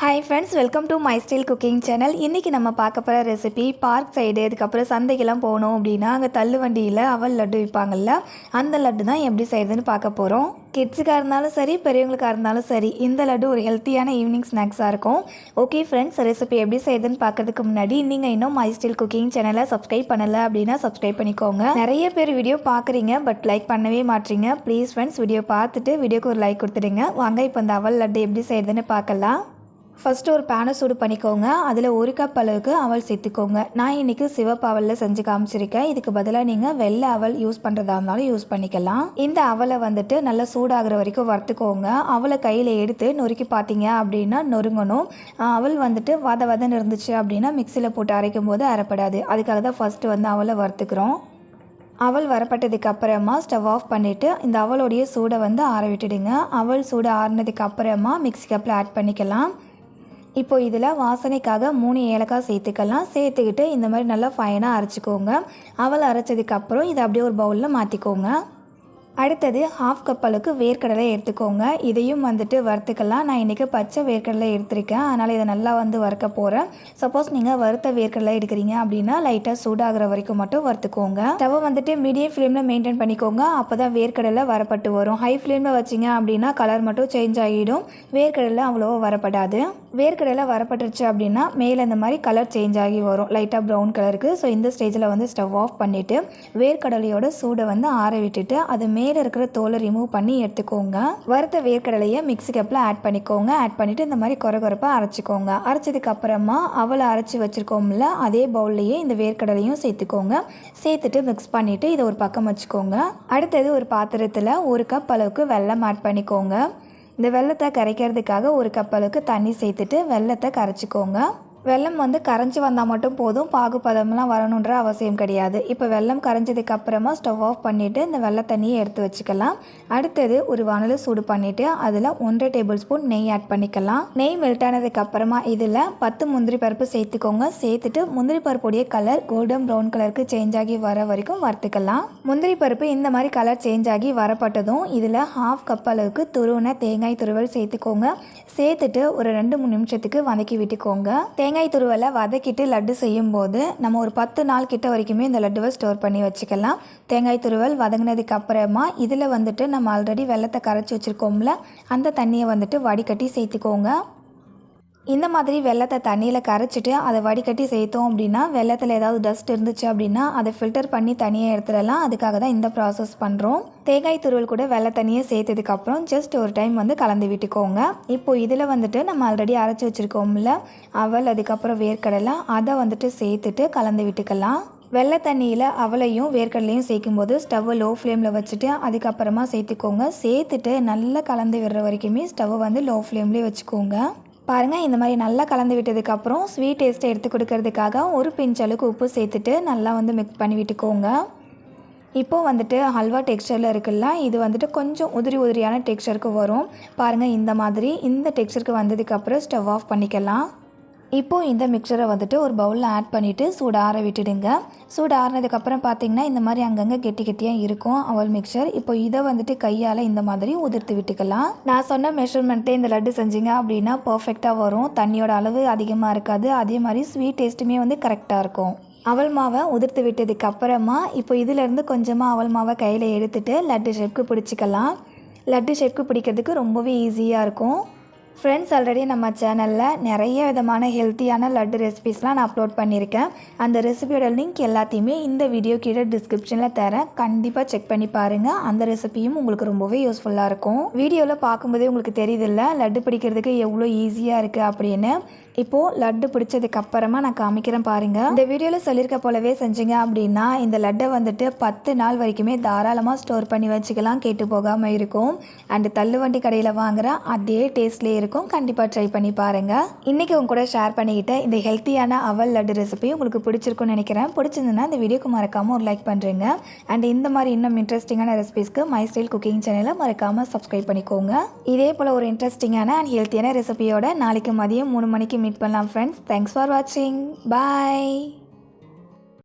Hi friends welcome to my style cooking channel இன்றைக்கி நம்ம பார்க்க போகிற ரெசிபி பார்க் சைடு இதுக்கப்புறம் சந்தைக்கெல்லாம் போகணும் அப்படின்னா அங்கே தள்ளு வண்டியில் அவல் லட்டு விற்பாங்கல்ல அந்த லட்டு தான் எப்படி செய்யுதுன்னு பார்க்க போகிறோம் கிட்ஸுக்காக இருந்தாலும் சரி பெரியவங்களுக்காக இருந்தாலும் சரி இந்த லட்டு ஒரு ஹெல்த்தியான ஈவினிங் ஸ்நாக்ஸாக இருக்கும். ஓகே ஃப்ரெண்ட்ஸ் ரெசிபி எப்படி செய்யுதுன்னு பார்க்கறதுக்கு முன்னாடி நீங்கள் இன்னும் மை ஸ்டைல் குக்கிங் சேனலை சப்ஸ்கிரைப் பண்ணலை அப்படின்னா சப்ஸ்கிரைப் பண்ணிக்கோங்க. நிறைய பேர் வீடியோ பார்க்குறீங்க பட் லைக் பண்ணவே மாட்டீங்க. ப்ளீஸ் ஃப்ரெண்ட்ஸ் வீடியோ பார்த்துட்டு வீடியோக்கு ஒரு லைக் கொடுத்துடுங்க. வாங்க இப்போ இந்த அவல் லட்டு எப்படி செய்யுதுன்னு பார்க்கலாம். ஃபஸ்ட்டு ஒரு பேனை சூடு பண்ணிக்கோங்க. அதில் ஒரு கப் அளவுக்கு அவல் சேர்த்துக்கோங்க. நான் இன்றைக்கி சிவப்பு அவலில் செஞ்சு காமிச்சிருக்கேன். இதுக்கு பதிலாக நீங்கள் வெள்ளை அவல் யூஸ் பண்ணுறதா இருந்தாலும் யூஸ் பண்ணிக்கலாம். இந்த அவலை வந்துட்டு நல்லா சூடாகிற வரைக்கும் வறுத்துக்கோங்க. அவலை கையில் எடுத்து நொறுக்கி பார்த்தீங்க அப்படின்னா நொறுங்கணும். அவல் வந்துட்டு வத வதன்னு இருந்துச்சு அப்படின்னா மிக்சியில் போட்டு அரைக்கும் போது அரைப்படாது. அதுக்காக தான் ஃபஸ்ட்டு வந்து அவலை வறுத்துக்கிறோம். அவல் வரப்பட்டதுக்கு அப்புறமா ஸ்டவ் ஆஃப் பண்ணிவிட்டு இந்த அவளுடைய சூடை வந்து ஆற விட்டுடுங்க. அவல் சூடு ஆறினதுக்கு அப்புறமா மிக்ஸி கப்பில் ஆட் பண்ணிக்கலாம். இப்போ இதில் வாசனைக்காக மூணு ஏலக்காய் சேர்த்துக்கலாம். சேர்த்துக்கிட்டு இந்த மாதிரி நல்லா ஃபைனாக அரைச்சிக்கோங்க. அவள் அரைச்சதுக்கப்புறம் இதை அப்படியே ஒரு பவுலில் மாற்றிக்கோங்க அடுத்தது ஹாஃப் கப் அளவுக்கு வேர்க்கடலை எடுத்துக்கோங்க. இதையும் வந்துட்டு வறுத்துக்கலாம். நான் இன்றைக்கி பச்சை வேர்க்கடலை எடுத்திருக்கேன். அதனால் இதை நல்லா வந்து வறுக்க போகிறேன் சப்போஸ் நீங்கள் வறுத்த வேர்க்கடலை எடுக்கிறீங்க அப்படின்னா லைட்டாக சூடாகிற வரைக்கும் மட்டும் வறுத்துக்கோங்க. ஸ்டவ் வந்துட்டு மீடியம் ஃப்ளேமில் மெயின்டைன் பண்ணிக்கோங்க. அப்போ தான் வேர்க்கடலை வரப்பட்டு வரும். ஹை ஃப்ளேமில் வச்சிங்க அப்படின்னா கலர் மட்டும் சேஞ்ச் ஆகிடும். வேர்க்கடலை அவ்வளோவா வரப்படாது. வேர்க்கடலை வரப்பட்டுருச்சு அப்படின்னா மேலே இந்த மாதிரி கலர் சேஞ்ச் ஆகி வரும். லைட்டாக ப்ரௌன் கலருக்கு ஸோ இந்த ஸ்டேஜில் வந்து ஸ்டவ் ஆஃப் பண்ணிவிட்டு வேர்க்கடலையோட சூடை வந்து ஆற விட்டுட்டு அது மேலே இருக்கிற தோலை ரிமூவ் பண்ணி எடுத்துக்கோங்க. வறுத்த வேர்க்கடலையை மிக்ஸி கப்பில் ஆட் பண்ணிக்கோங்க. ஆட் பண்ணிவிட்டு இந்த மாதிரி குறை குறைப்பாக அரைச்சிக்கோங்க. அரைச்சதுக்கு அப்புறமா அவளை அரைச்சி வச்சுருக்கோம்ல அதே பவுல்லையே இந்த வேர்க்கடலையும் சேர்த்துக்கோங்க. சேர்த்துட்டு மிக்ஸ் பண்ணிவிட்டு இதை ஒரு பக்கம் வச்சுக்கோங்க. அடுத்தது ஒரு பாத்திரத்தில் ஒரு கப் அளவுக்கு வெல்லம் ஆட் பண்ணிக்கோங்க. இந்த வெள்ளத்தை கரைக்கிறதுக்காக ஒரு கப் அளவுக்கு தண்ணி சேர்த்துட்டு வெள்ளத்தை கரைச்சிக்கோங்க. வெள்ளம் வந்து கரைஞ்சி வந்தால் மட்டும் போதும். பாகுபதம்லாம் வரணுன்ற அவசியம் கிடையாது. இப்போ வெள்ளம் கரைஞ்சதுக்கு அப்புறமா ஸ்டவ் ஆஃப் பண்ணிவிட்டு இந்த வெள்ளை தண்ணியை எடுத்து வச்சுக்கலாம். அடுத்தது ஒரு வானலை சூடு பண்ணிவிட்டு அதில் ஒன்றரை டேபிள் ஸ்பூன் நெய் ஆட் பண்ணிக்கலாம். நெய் மெல்ட் ஆனதுக்கு அப்புறமா இதில் பத்து முந்திரி பருப்பு சேர்த்துக்கோங்க. சேர்த்துட்டு முந்திரி பருப்புடைய கலர் கோல்டன் ப்ரௌன் கலருக்கு சேஞ்ச் ஆகி வர வரைக்கும் வறுத்துக்கலாம். முந்திரி பருப்பு இந்த மாதிரி கலர் சேஞ்ச் ஆகி வரப்பட்டதும் இதில் ஹாஃப் கப் அளவுக்கு துருவின தேங்காய் துருவல் சேர்த்துக்கோங்க. சேர்த்துட்டு ஒரு ரெண்டு மூணு நிமிஷத்துக்கு வதக்கி விட்டுக்கோங்க. தேங்காய் தேங்காய் துருவலை வதக்கிட்டு லட்டு செய்யும்போது நம்ம ஒரு பத்து நாள் கிட்ட வரைக்குமே இந்த லட்டுவை ஸ்டோர் பண்ணி வச்சுக்கலாம். தேங்காய் துருவல் வதங்கினதுக்கு அப்புறமா இதில் வந்துட்டு நம்ம ஆல்ரெடி வெள்ளத்தை கரைச்சி வச்சுருக்கோம்ல அந்த தண்ணியை வந்துட்டு வடிகட்டி சேர்த்துக்கோங்க. இந்த மாதிரி வெள்ளத்தை தண்ணியில் கரைச்சிட்டு அதை வடிகட்டி சேர்த்தோம் அப்படின்னா வெள்ளத்தில் ஏதாவது டஸ்ட் இருந்துச்சு அப்படின்னா அதை ஃபில்டர் பண்ணி தனியாக எடுத்துடலாம். அதுக்காக தான் இந்த ப்ராசஸ் பண்ணுறோம் தேங்காய் துருவல் கூட வெள்ளை தண்ணியை சேர்த்ததுக்கப்புறம் ஜஸ்ட் ஒரு டைம் வந்து கலந்து விட்டுக்கோங்க. இப்போது இதில் வந்துட்டு நம்ம ஆல்ரெடி அரைச்சி வச்சுருக்கோம்ல அவல் அதுக்கப்புறம் வேர்க்கடலை அதை வந்துட்டு சேர்த்துட்டு கலந்து விட்டுக்கலாம். வெள்ளை தண்ணியில் அவளையும் வேர்க்கடலையும் சேர்க்கும்போது ஸ்டவ்வை லோ ஃப்ளேமில் வச்சுட்டு அதுக்கப்புறமா சேர்த்துக்கோங்க. சேர்த்துட்டு நல்லா கலந்து விடுற வரைக்குமே ஸ்டவ்வை வந்து லோ ஃப்ளேம்லேயே வச்சுக்கோங்க. பாருங்கள் இந்த மாதிரி நல்லா கலந்து விட்டதுக்கப்புறம் ஸ்வீட் டேஸ்ட்டை எடுத்து கொடுக்கறதுக்காக ஒரு பிஞ்ச் அளவுக்கு உப்பு சேர்த்துட்டு நல்லா வந்து மிக்ஸ் பண்ணி விட்டுக்கோங்க. இப்போது வந்துட்டு ஹல்வா டெக்ஸ்டரில் இருக்குல்ல இது வந்துட்டு கொஞ்சம் உதிரி உதிரியான டெக்ஸ்டருக்கு வரும். பாருங்கள் இந்த மாதிரி இந்த டெக்ஸ்டருக்கு வந்ததுக்கப்புறம் ஸ்டவ் ஆஃப் பண்ணிக்கலாம். இப்போது இந்த மிக்சரை வந்துட்டு ஒரு பவுலில் ஆட் பண்ணிவிட்டு சூடு ஆற விட்டுடுங்க. சூடு ஆறினதுக்கப்புறம் பார்த்தீங்கன்னா இந்த மாதிரி அங்கங்கே கெட்டி கெட்டியாக இருக்கும் அவல் மிக்சர் இப்போ இதை வந்துட்டு கையால் இந்த மாதிரி உதிர்த்து விட்டுக்கலாம். நான் சொன்ன மெஷர்மெண்ட்டே இந்த லட்டு செஞ்சிங்க அப்படின்னா பர்ஃபெக்டாக வரும். தண்ணியோட அளவு அதிகமாக இருக்காது. அதே மாதிரி ஸ்வீட் டேஸ்ட்டுமே வந்து கரெக்டாக இருக்கும். அவல் மாவை உதிர்த்து விட்டதுக்கு அப்புறமா இப்போ இதிலேருந்து கொஞ்சமாக அவல் மாவை கையில் எடுத்துகிட்டு லட்டு ஷேப்க்கு பிடிச்சிக்கலாம். லட்டு ஷேப்க்கு பிடிக்கிறதுக்கு ரொம்பவே ஈஸியாக இருக்கும். ஃப்ரெண்ட்ஸ் ஆல்ரெடி நம்ம சேனலில் நிறைய விதமான ஹெல்த்தியான லட்டு ரெசிபிஸ்லாம் நான் அப்லோட் பண்ணியிருக்கேன் அந்த ரெசிபியோட லிங்க் எல்லாத்தையுமே இந்த வீடியோ கீழே டிஸ்கிரிப்ஷனில் தரேன். கண்டிப்பாக செக் பண்ணி பாருங்கள் அந்த ரெசிபியும் உங்களுக்கு ரொம்பவே யூஸ்ஃபுல்லாக இருக்கும். வீடியோவில் பார்க்கும்போதே உங்களுக்கு தெரியுதில்ல லட்டு பிடிக்கிறதுக்கு எவ்வளோ ஈஸியாக இருக்குது அப்படின்னு. இப்போது லட்டு பிடிச்சதுக்கு அப்புறமா நான் காமிக்கிறேன் பாருங்கள் இந்த வீடியோவில் சொல்லியிருக்க போலவே செஞ்சீங்க அப்படின்னா இந்த லட்டை வந்துட்டு பத்து நாள் வரைக்குமே தாராளமாக ஸ்டோர் பண்ணி வச்சுக்கலாம் கேட்டு போகாமல் இருக்கும். அண்டு தள்ளுவண்டி கடையில் வாங்குகிற அதே டேஸ்ட்லேயே இருக்கும். கண்டிப்பாக ட்ரை பண்ணி பாருங்கள் இன்றைக்கி உங்க கூட ஷேர் பண்ணிக்கிட்ட இந்த ஹெல்த்தியான அவல் லட்டு ரெசிபி உங்களுக்கு பிடிச்சிருக்கும்னு நினைக்கிறேன். பிடிச்சிருந்ததுன்னா இந்த வீடியோக்கு மறக்காமல் ஒரு லைக் பண்ணுறேங்க அண்ட் இந்த மாதிரி இன்னும் இன்ட்ரெஸ்டிங்கான ரெசிபிஸ்க்கு மை ஸ்டைல் குக்கிங் சேனலை மறக்காமல் சப்ஸ்கிரைப் பண்ணிக்கோங்க. இதே போல் ஒரு இன்ட்ரெஸ்டிங்கான அண்ட் ஹெல்த்தியான ரெசிபியோட நாளைக்கு மதியம் மூணு மணிக்கு மீட் பண்ணலாம் ஃப்ரெண்ட்ஸ் தேங்க்ஸ் ஃபார் வாட்சிங் பாய்